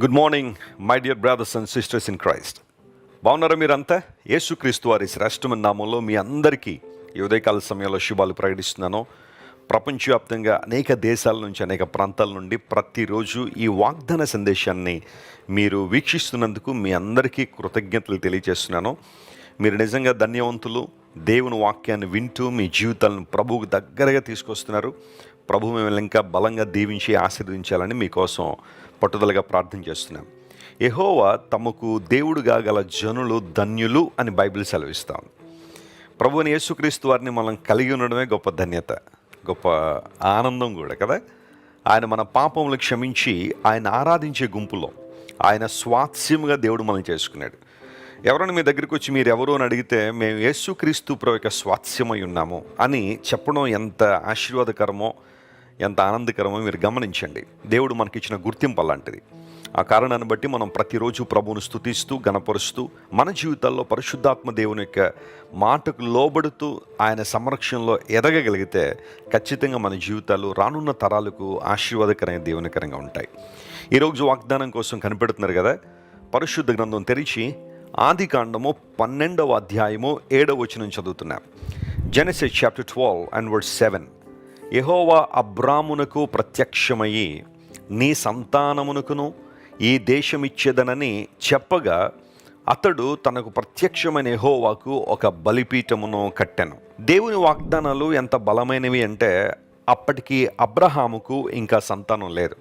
Good morning my dear brothers and sisters in Christ బాగున్నారా మీరంతా? యేసుక్రీస్తు వారి శ్రేష్టమైన నామంలో మీ అందరికీ ఈ ఉదయకాల సమయంలో శుభాలు ప్రకటిస్తున్నాను. ప్రపంచవ్యాప్తంగా అనేక దేశాల నుంచి అనేక ప్రాంతాల నుండి ప్రతిరోజు ఈ వాగ్దాన సందేశాన్ని మీరు వీక్షిస్తున్నందుకు మీ అందరికీ కృతజ్ఞతలు తెలియజేస్తున్నాను. మీరు నిజంగా ధన్యవంతులు. దేవుని వాక్యాన్ని వింటూ మీ జీవితాలను ప్రభువుకు దగ్గరగా తీసుకొస్తున్నారు. ప్రభు మిమ్మల్ని ఇంకా బలంగా దీవించి ఆశీర్వదించాలని మీకోసం పట్టుదలగా ప్రార్థన చేస్తున్నాం. ఎహోవా తమకు దేవుడుగా గల జనులు ధన్యులు అని బైబిల్ సెలవిస్తాం ప్రభుని యేసుక్రీస్తు వారిని మనం కలిగి ఉండడమే గొప్ప ధన్యత గొప్ప ఆనందం కూడా కదా? ఆయన మన పాపములు క్షమించి ఆయన ఆరాధించే గుంపులో ఆయన స్వాత్స్యముగా దేవుడు మనం చేసుకున్నాడు. ఎవరైనా మీ దగ్గరికి వచ్చి మీరు ఎవరు అని అడిగితే మేము యేసుక్రీస్తు ప్రభు యొక్క స్వాస్యమై ఉన్నాము అని చెప్పడం ఎంత ఆశీర్వాదకరమో ఎంత ఆనందకరమో మీరు గమనించండి. దేవుడు మనకిచ్చిన గుర్తింపు అలాంటిది. ఆ కారణాన్ని బట్టి మనం ప్రతిరోజు ప్రభువును స్థుతిస్తూ గణపరుస్తూ మన జీవితాల్లో పరిశుద్ధాత్మ దేవుని యొక్క మాటకు లోబడుతూ ఆయన సంరక్షణలో ఎదగగలిగితే ఖచ్చితంగా మన జీవితాలు రానున్న తరాలకు ఆశీర్వాదకరమైన దేవునికరంగా ఉంటాయి. ఈరోజు వాగ్దానం కోసం కనిపెడుతున్నారు కదా పరిశుద్ధ గ్రంథం తెరిచి ఆది కాండము పన్నెండవ అధ్యాయము ఏడవ వచనం చదువుతున్నాం. Genesis chapter twelve and word seven యహోవా అబ్రామునకు ప్రత్యక్షమయ్యి నీ సంతానమునకును ఈ దేశమిచ్చేదనని చెప్పగా అతడు తనకు ప్రత్యక్షమైన యహోవాకు ఒక బలిపీఠమును కట్టెను. దేవుని వాగ్దానాలు ఎంత బలమైనవి అంటే అప్పటికి అబ్రహాముకు ఇంకా సంతానం లేదు.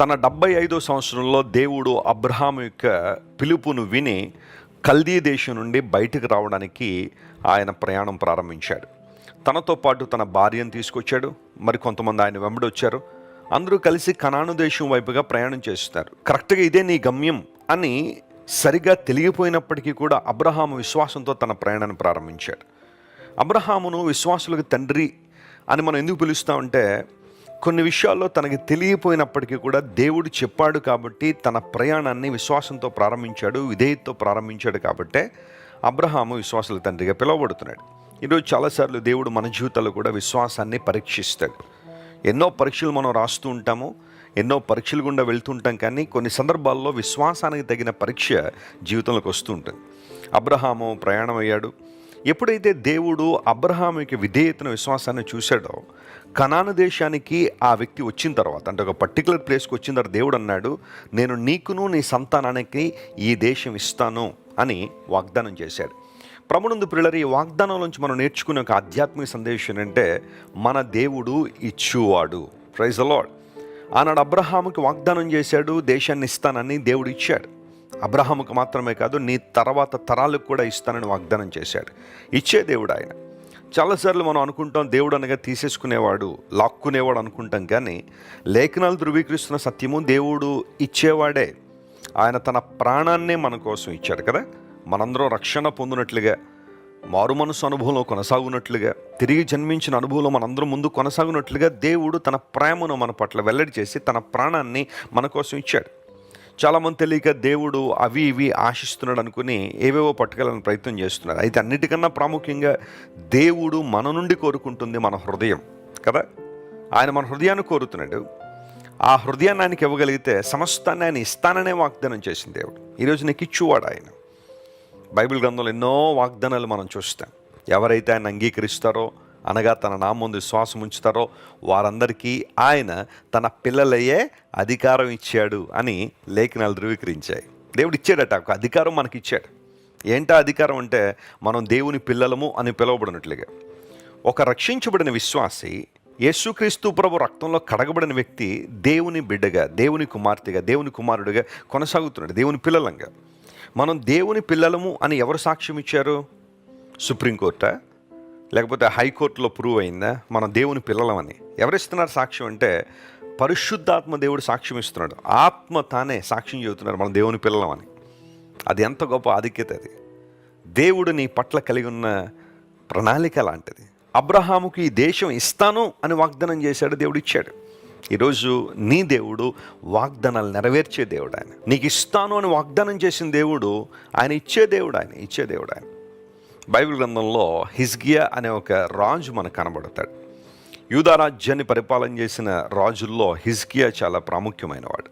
తన డెబ్బై ఐదో సంవత్సరంలో దేవుడు అబ్రహాము యొక్క పిలుపును విని కల్దీ దేశం నుండి బయటకు రావడానికి ఆయన ప్రయాణం ప్రారంభించాడు. తనతో పాటు తన భార్యను తీసుకొచ్చాడు. మరి కొంతమంది ఆయన వెంబడొచ్చారు అందరూ కలిసి కనాను దేశం వైపుగా ప్రయాణం చేస్తారు కరెక్ట్గా ఇదే నీ గమ్యం అని సరిగా తెలియపోయినప్పటికీ కూడా అబ్రహాము విశ్వాసంతో తన ప్రయాణాన్ని ప్రారంభించాడు. అబ్రహామును విశ్వాసులకు తండ్రి అని మనం ఎందుకు పిలుస్తామంటే కొన్ని విషయాల్లో తనకి తెలియపోయినప్పటికీ కూడా దేవుడు చెప్పాడు కాబట్టి తన ప్రయాణాన్ని విశ్వాసంతో ప్రారంభించాడు విధేయతతో ప్రారంభించాడు కాబట్టే అబ్రహాము విశ్వాసుల తండ్రిగా పిలువబడుతున్నాడు. ఈరోజు చాలాసార్లు దేవుడు మన జీవితాల్లో కూడా విశ్వాసాన్ని పరీక్షిస్తాడు. ఎన్నో పరీక్షలు మనం రాస్తూ ఉంటాము ఎన్నో పరీక్షలు గుండా వెళ్తుంటాం కానీ కొన్ని సందర్భాల్లో విశ్వాసానికి తగిన పరీక్ష జీవితంలోకి వస్తూ ఉంటుంది. అబ్రహాము ప్రయాణం అయ్యాడు ఎప్పుడైతే దేవుడు అబ్రహాము యొక్క విధేయతను విశ్వాసాన్ని చూశాడో కనాను దేశానికి ఆ వ్యక్తి వచ్చిన తర్వాత అంటే ఒక పర్టికులర్ ప్లేస్కి వచ్చిన తర్వాత దేవుడు అన్నాడు నేను నీకును నీ సంతానానికి ఈ దేశం ఇస్తాను అని వాగ్దానం చేశాడు. ప్రభునందు పిల్లలు ఈ వాగ్దానం నుంచి మనం నేర్చుకునే ఒక ఆధ్యాత్మిక సందేశం ఏంటంటే మన దేవుడు ఇచ్చువాడు. ప్రైజ్ అలాడ్ ఆనాడు అబ్రహాముకి వాగ్దానం చేశాడు దేశాన్ని ఇస్తానని దేవుడు ఇచ్చాడు. అబ్రహాముకు మాత్రమే కాదు నీ తర్వాత తరాలకు కూడా ఇస్తానని వాగ్దానం చేశాడు. ఇచ్చే దేవుడు ఆయన. చాలాసార్లు మనం అనుకుంటాం దేవుడు అనగా తీసేసుకునేవాడు లాక్కునేవాడు అనుకుంటాం కానీ లేఖనాలు ధృవీకరిస్తున్న సత్యము దేవుడు ఇచ్చేవాడే. ఆయన తన ప్రాణాన్నే మన కోసం ఇచ్చాడు కదా. మనందరం రక్షణ పొందినట్లుగా మారు మనసు అనుభవంలో కొనసాగునట్లుగా తిరిగి జన్మించిన అనుభవంలో మనందరం ముందు కొనసాగునట్లుగా దేవుడు తన ప్రేమను మన పట్ల వెల్లడి చేసి తన ప్రాణాన్ని మన కోసం ఇచ్చాడు. చాలామంది తెలియక దేవుడు అవి ఇవి ఆశిస్తున్నాడు అనుకుని ఏవేవో పట్టుకెళ్ళని ప్రయత్నం చేస్తున్నారు. అయితే అన్నిటికన్నా ప్రాముఖ్యంగా దేవుడు మన నుండి కోరుకుంటుంది మన హృదయం కదా? ఆయన మన హృదయాన్ని కోరుతున్నాడు. ఆ హృదయాన్ని ఆయనకి ఇవ్వగలిగితే సమస్తాన్ని ఆయన ఇస్తాననే వాగ్దానం చేసింది దేవుడు. ఈరోజు నీకు ఇచ్చువాడు ఆయన. బైబిల్ గ్రంథంలో ఎన్నో వాగ్దానాలు మనం చూస్తాం. ఎవరైతే ఆయన అంగీకరిస్తారో అనగా తన నామందు విశ్వాసం ఉంచుతారో వారందరికీ ఆయన తన పిల్లలయ్యే అధికారం ఇచ్చాడు అని లేఖనాలు ధృవీకరించాయి. దేవుడు ఇచ్చాడట ఒక అధికారం మనకి ఇచ్చాడు ఏంటా అధికారం అంటే మనం దేవుని పిల్లలము అని పిలువబడినట్లుగా. ఒక రక్షించబడిన విశ్వాసి యేసుక్రీస్తు ప్రభు రక్తంలో కడగబడిన వ్యక్తి దేవుని బిడ్డగా దేవుని కుమార్తెగా దేవుని కుమారుడిగా కొనసాగుతున్నాడు దేవుని పిల్లలంగా. మనం దేవుని పిల్లలము అని ఎవరు సాక్ష్యం ఇచ్చారు? సుప్రీంకోర్టా లేకపోతే హైకోర్టులో ప్రూవ్ అయిందా? మనం దేవుని పిల్లలమని. ఎవరిస్తున్నారు సాక్ష్యం అంటే పరిశుద్ధాత్మ దేవుడు సాక్ష్యం ఇస్తున్నాడు. ఆత్మ తానే సాక్ష్యం చెబుతున్నారు మనం దేవుని పిల్లలమని. అది ఎంత గొప్ప ఆధిక్యత అది. దేవుడు నీ పట్ల కలిగి ఉన్న ప్రణాళిక లాంటిది. అబ్రహాముకి ఈ దేశం ఇస్తాను అని వాగ్దానం చేశాడు దేవుడు ఇచ్చాడు. ఈరోజు నీ దేవుడు వాగ్దానాలు నెరవేర్చే దేవుడు ఆయన. నీకు ఇస్తాను అని వాగ్దానం చేసిన దేవుడు ఆయన ఇచ్చే దేవుడు ఆయన ఇచ్చే దేవుడు ఆయన. బైబిల్ గ్రంథంలో హిజ్గియా అనే ఒక రాజు మనకు కనబడతాడు. యూదారాజ్యాన్ని పరిపాలన చేసిన రాజుల్లో హిజ్కియా చాలా ప్రాముఖ్యమైనవాడు.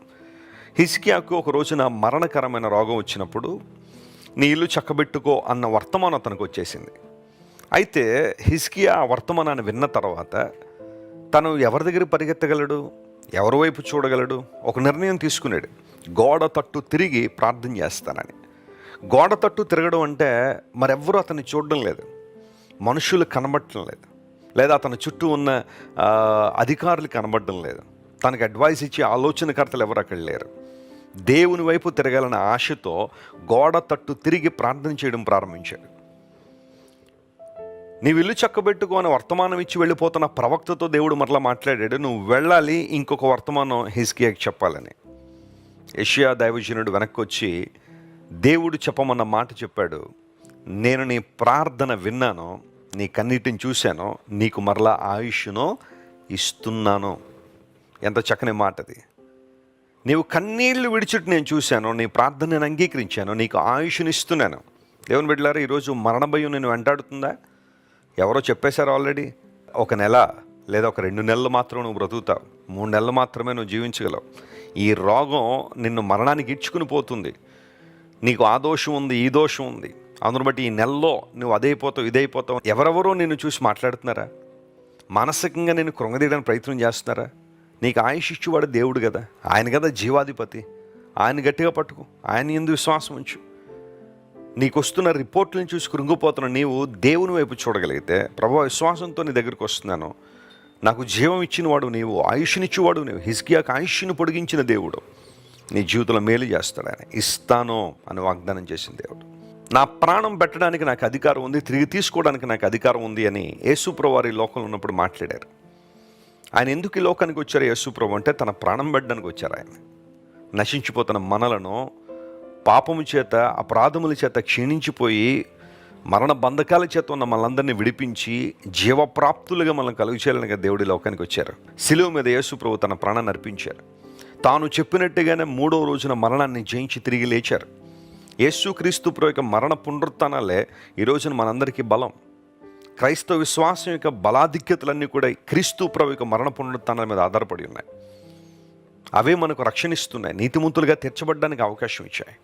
హిస్కియాకు ఒక రోజున మరణకరమైన రోగం వచ్చినప్పుడు నీ ఇల్లు చక్కబెట్టుకో అన్న వర్తమానం అతనికి వచ్చేసింది. అయితే హిస్కియా ఆ వర్తమానాన్ని విన్న తర్వాత తను ఎవరి దగ్గర పరిగెత్తగలడు? ఎవరి వైపు చూడగలడు? ఒక నిర్ణయం తీసుకున్నాడు. గోడ తట్టు తిరిగి ప్రార్థన చేస్తానని. గోడ తట్టు తిరగడం అంటే మరెవ్వరూ అతన్ని చూడడం లేదు. మనుషులు కనబడటం లేదు. లేదా అతని చుట్టూ ఉన్న అధికారులు కనబడడం లేదు. తనకు అడ్వైస్ ఇచ్చే ఆలోచనకర్తలు ఎవరు అక్కడ లేరు. దేవుని వైపు తిరగాలన్న ఆశతో గోడ తట్టు తిరిగి ప్రార్థన చేయడం ప్రారంభించాడు. నీవు ఇల్లు చక్కబెట్టుకో అని వర్తమానం ఇచ్చి వెళ్ళిపోతున్న ప్రవక్తతో దేవుడు మరలా మాట్లాడాడు నువ్వు వెళ్ళాలి ఇంకొక వర్తమానం హిస్కియాకి చెప్పాలని. యషియా దైవజనుడు వెనక్కి వచ్చి దేవుడు చెప్పమన్న మాట చెప్పాడు. నేను నీ ప్రార్థన విన్నాను నీ కన్నీటిని చూశాను నీకు మరలా ఆయుష్ను ఇస్తున్నాను. ఎంత చక్కని మాట అది. నీవు కన్నీళ్ళు విడిచిట్టు నేను చూశాను నీ ప్రార్థన నేను అంగీకరించాను నీకు ఆయుష్ని ఇస్తున్నాను. దేవుని బిడ్డలారా ఈరోజు మరణ భయం నేను వెంటాడుతుందా? ఎవరో చెప్పేశారు ఆల్రెడీ. ఒక నెల లేదా ఒక రెండు నెలలు మాత్రం నువ్వు బ్రతుకుతావు. మూడు నెలలు మాత్రమే నువ్వు జీవించగలవు. ఈ రోగం నిన్ను మరణానికి ఇడ్చుకుని పోతుంది. నీకు ఆ దోషం ఉంది ఈ దోషం ఉంది. అందును బట్టి ఈ నెలలో నువ్వు అదైపోతావు ఇదైపోతావు ఎవరెవరో నిన్ను చూసి మాట్లాడుతున్నారా? మానసికంగా నేను కృంగదీయడానికి ప్రయత్నం చేస్తున్నారా? నీకు ఆయుష్ ఇచ్చేవాడు దేవుడు కదా. ఆయన కదా జీవాధిపతి. ఆయన గట్టిగా పట్టుకో. ఆయన ఎందు విశ్వాసం ఉంచు. నీకు వస్తున్న రిపోర్ట్లను చూసి కృంగిపోతున్న నీవు దేవుని వైపు చూడగలిగితే ప్రభు విశ్వాసంతో నీ దగ్గరికి వస్తున్నాను. నాకు జీవం ఇచ్చిన వాడు నీవు ఆయుష్నిచ్చేవాడు నీవు హిజ్కియాకు ఆయుష్ను పొడిగించిన దేవుడు. నీ జీవితంలో మేలు చేస్తాడు ఆయన. ఇస్తాను అని వాగ్దానం చేసిన దేవుడు. నా ప్రాణం పెట్టడానికి నాకు అధికారం ఉంది తిరిగి తీసుకోవడానికి నాకు అధికారం ఉంది అని యేసుప్రవారి లోకంలో ఉన్నప్పుడు మాట్లాడారు. ఆయన ఎందుకు ఈ లోకానికి వచ్చారు? యేసుప్రభు అంటే తన ప్రాణం పెట్టడానికి వచ్చారు ఆయన. నశించిపోతున్న మనలను పాపము చేత అపరాధముల చేత క్షీణించిపోయి మరణ బంధకాల చేత ఉన్న మనందరినీ విడిపించి జీవప్రాప్తులుగా మనం కలుగు చేయాలని దేవుడి లోకానికి వచ్చారు. శిలువ మీద యేసుప్రభు తన ప్రాణాన్ని అర్పించారు. తాను చెప్పినట్టుగానే మూడో రోజున మరణాన్ని జయించి తిరిగి లేచారు. యేసుక్రీస్తు ప్రభు యొక్క మరణ పునరుత్నాలే ఈ రోజున మనందరికీ బలం. క్రైస్తవ విశ్వాసం యొక్క బలాధిక్యతలన్నీ కూడా క్రీస్తు ప్రభు యొక్క మరణ పునరుత్నాల మీద ఆధారపడి ఉన్నాయి. అవే మనకు రక్షణిస్తున్నాయి నీతిమంతులుగా తీర్చబడడానికి అవకాశం ఇచ్చాయి.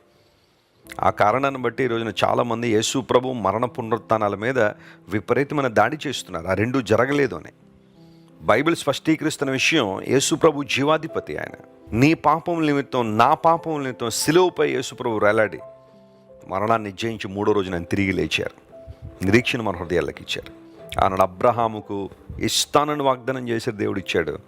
ఆ కారణాన్ని బట్టి ఈ రోజున చాలామంది యేసు ప్రభు మరణ పునరుత్నాల మీద విపరీతమైన దాడి చేస్తున్నారు. ఆ రెండు జరగలేదు అని. బైబిల్ స్పష్టీకరిస్తున్న విషయం యేసు ప్రభు జీవాధిపతి ఆయన. నీ పాపం నిమిత్తం నా పాపం నిమిత్తం సిలువపై యేసుప్రభు వేలాడి మరణాన్ని జయించి మూడో రోజున ఆయన తిరిగి లేచారు. నిరీక్షణ మన హృదయాలకు ఇచ్చారు. ఆనాడు అబ్రహాముకు ఇస్తానని వాగ్దానం చేశారు దేవుడు ఇచ్చాడు.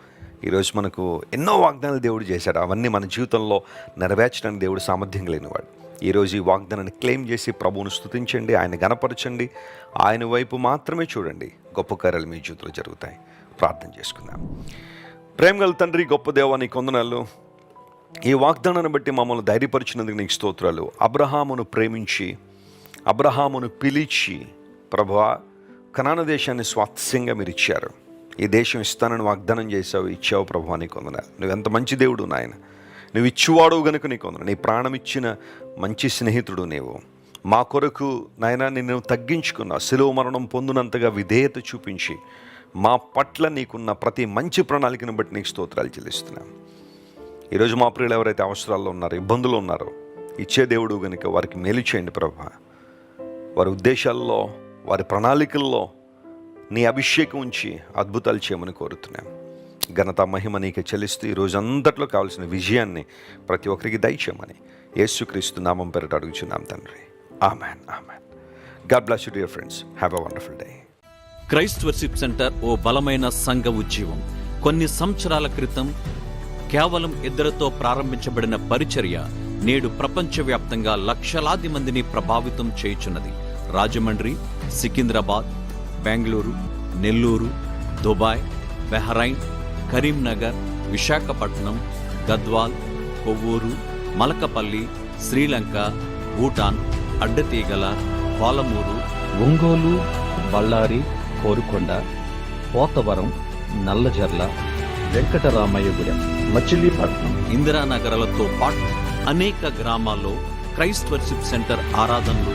ఈరోజు మనకు ఎన్నో వాగ్దానాలు దేవుడు చేశాడు. అవన్నీ మన జీవితంలో నెరవేర్చడానికి దేవుడు సామర్థ్యం లేనివాడు ఈరోజు ఈ వాగ్దానాన్ని క్లెయిమ్ చేసి ప్రభువును స్తుతించండి ఆయన గనపరచండి ఆయన వైపు మాత్రమే చూడండి. గొప్ప కార్యాలు మీ జీవితంలో జరుగుతాయి. ప్రార్థన చేసుకుందాం. ప్రేమగల తండ్రి గొప్ప దేవాని కొందనాలు. ఈ వాగ్దానాన్ని బట్టి మమ్మల్ని ధైర్యపరిచినందుకు నీకు స్తోత్రాలు. అబ్రహామును ప్రేమించి అబ్రహామును పిలిచి ప్రభా కనాన దేశాన్ని స్వాస్థ్యంగా మీరు ఇచ్చారు. ఈ దేశం ఇస్తానని వాగ్దానం చేశావు ఇచ్చావు ప్రభు అని కొందన నువ్వు ఎంత మంచి దేవుడు నాయన. నువ్వు ఇచ్చువాడు గనుక నీకు వందనాలు నీ ప్రాణం ఇచ్చిన మంచి స్నేహితుడు నీవు. మా కొరకు నాయన నిన్ను తగ్గించుకున్న శిలువ మరణం పొందినంతగా విధేయత చూపించి మా పట్ల నీకున్న ప్రతి మంచి ప్రణాళికను బట్టి నీకు స్తోత్రాలు చెల్లిస్తున్నాం. ఈరోజు మా ప్రియులు ఎవరైతే అవసరాల్లో ఉన్నారో ఇబ్బందులు ఉన్నారో ఇచ్చే దేవుడు కనుక వారికి మేలు చేయండి ప్రభా. వారి ఉద్దేశాల్లో వారి ప్రణాళికల్లో నీ అభిషేకం ఉంచి అద్భుతాలు చేయమని కోరుతున్నాం. ఘనత మహిమ నీకు చెల్లిస్తూ ఈ రోజంతట్లో కావాల్సిన విజయాన్ని ప్రతి ఒక్కరికి దయచేయమని యేసుక్రీస్తు నామం పేరిట అడుగుచున్నాం తండ్రి. Amen amen. God bless you dear friends. Have a wonderful day. Christ worship centre ఓ బలమైన సంఘ ఉద్యమం కొన్ని సంవత్సరాల క్రితం కేవలం ఇద్దరితో ప్రారంభించబడిన పరిచర్య నేడు ప్రపంచవ్యాప్తంగా లక్షలాది మందిని ప్రభావితం చేయుచున్నది. రాజమండ్రి సికింద్రాబాద్ బెంగళూరు నెల్లూరు దుబాయ్ బెహ్రైన్ కరీంనగర్ విశాఖపట్నం గద్వాల్ కొవ్వూరు మలకపల్లి శ్రీలంక భూటాన్ అడ్డతీగల పాలమూరు ఒంగోలు బళ్ళారి కోరుకొండ పోతవరం నల్లజర్ల వెంకటరామయ్యగూడెం మచిలీపట్నం ఇందిరానగరాలతో పాటు అనేక గ్రామాల్లో క్రైస్ట్ వర్షిప్ సెంటర్ ఆరాధనలు